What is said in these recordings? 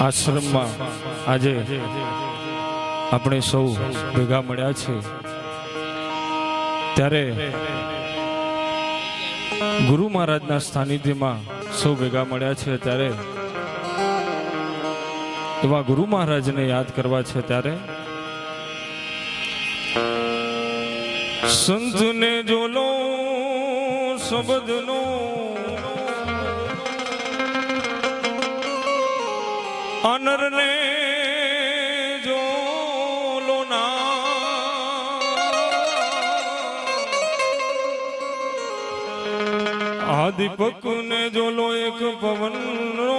આશ્રમમાં આજે આપણે સૌ ભેગા મળ્યા છે. ત્યારે ગુરુ મહારાજના સાનિધ્યમાં સૌ ભેગા મળ્યા છે ત્યારે. એવા ગુરુ મહારાજને યાદ કરવા છે ત્યારે. સંતને જોલો, શબ્દનો અનરને લોના ના. આદિપકને જોલો એક પવનનો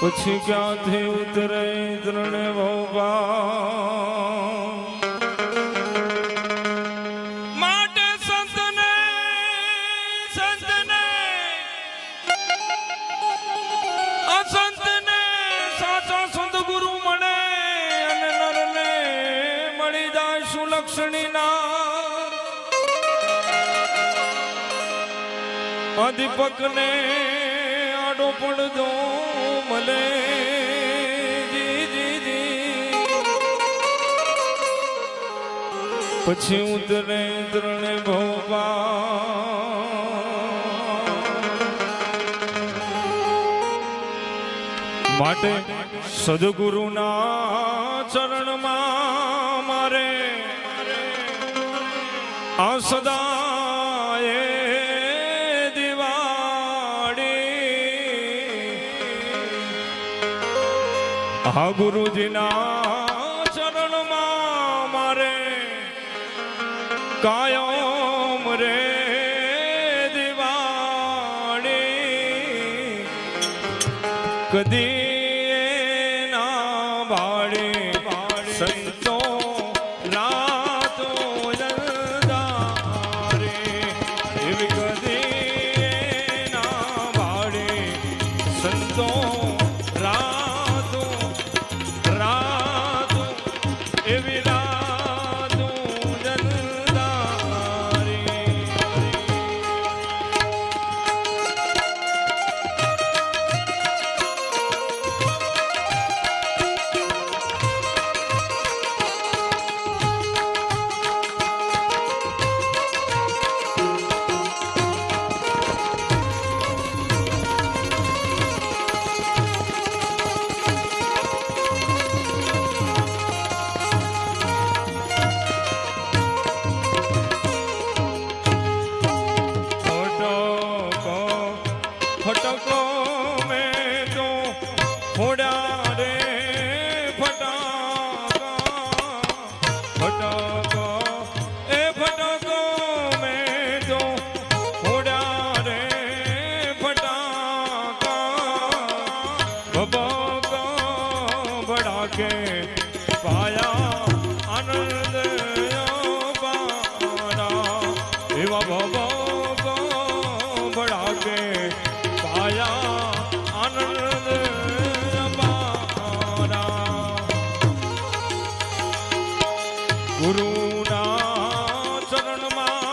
પછી ક્યાંથી ઉતરે ત્રણે ભોગા માટે સંતને સંતને અધિપકને આડો પડદો જી પછી ઉતરે ત્રણે ભોગા માટે સદગુરુના ચરણમાં મારે. આ સદાય આ ગુરુજીના ચરણમાં મારે કાયમ રે દિવાળી. કદી એવા ભબકો ભડાકે પાયા આનંદ પારા ગુરુના ચરણમાં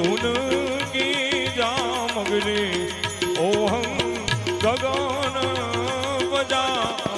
વિધુન કી જામગરી ઓહં ગગન બજાડો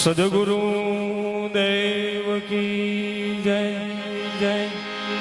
સદગુરુ